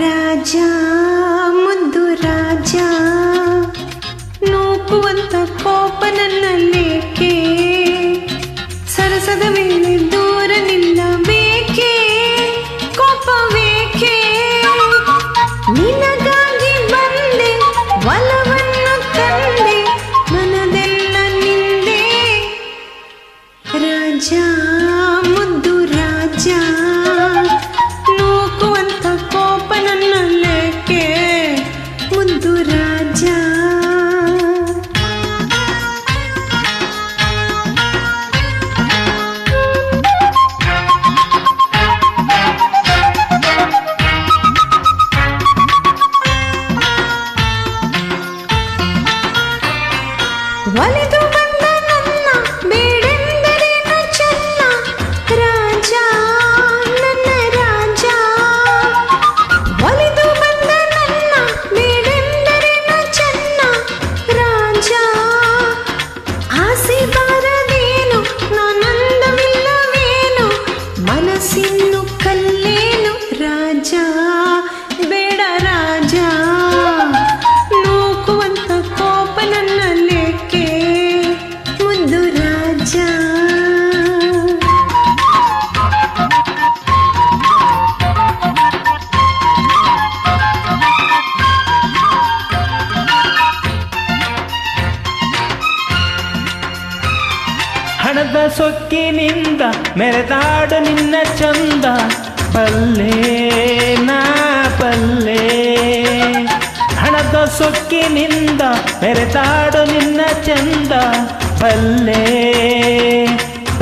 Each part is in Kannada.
राजा ಒಲಿದು ಹಣದ ಸೊಕ್ಕಿನಿಂದ ಮೆರೆದಾಡು ನಿನ್ನ ಚಂದ. ಪಲ್ಲೆ ನಾ ಪಲ್ಲೆ. ಹಣದ ಸೊಕ್ಕಿನಿಂದ ಮೆರೆದಾಡು ನಿನ್ನ ಚಂದ. ಪಲ್ಲೆ.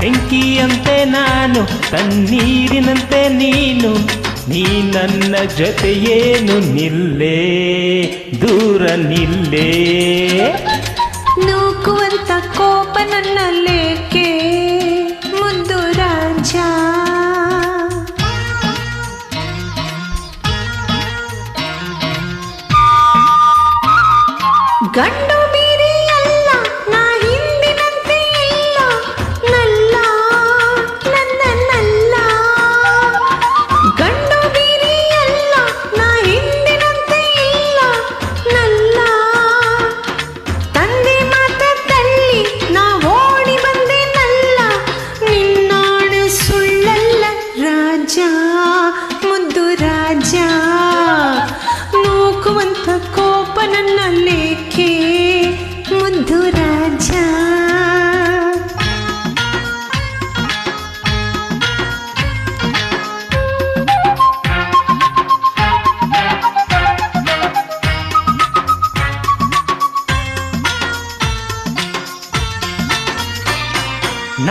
ಬೆಂಕಿಯಂತೆ ನಾನು ತನ್ನೀರಿನಂತೆ ನೀನು. ನೀ ನನ್ನ ಜೊತೆಯೇನು ನಿಲ್ಲೇ, ದೂರ ನಿಲ್ಲೇ. கண்ட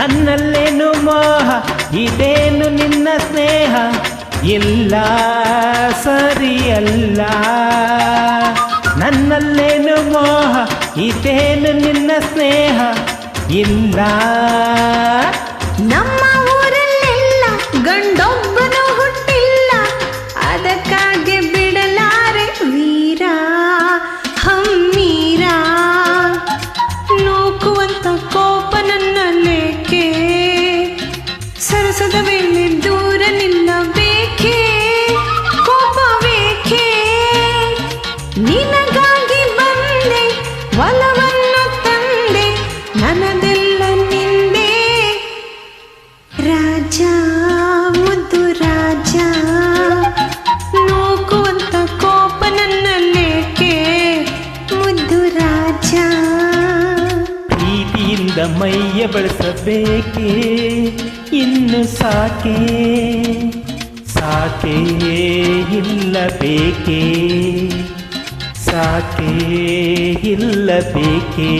ನನ್ನಲ್ಲೇನು ಮೋಹ ಇದೇನು ನಿನ್ನ ಸ್ನೇಹ? ಇಲ್ಲ ಸರಿಯಲ್ಲ. ನನ್ನಲ್ಲೇನು ಮೋಹ ಇದೇನು ನಿನ್ನ ಸ್ನೇಹ? ಇಲ್ಲ. ನಮ್ಮ ನಿನಗಾಗಿ ಬಂದೆ ಒಲವನ್ನು ತಂದೆ ನನದೆಲ್ಲ ನಿಂದೆ ರಾಜ ಮುದ್ದು ರಾಜ ನೂಕುವಂತ ಕೋಪ ನನ್ನಲ್ಲೇಕೆ ಮುದ್ದು ರಾಜ ಪ್ರೀತಿಯಿಂದ ಮೈಯ ಬಳಸಬೇಕೆ ಇನ್ನು ಸಾಕೆ ಸಾಕೆ ಇಲ್ಲ ಬೇಕೆ ಸಾಕೆ ಇಲ್ಲ ಬೇಕೆ?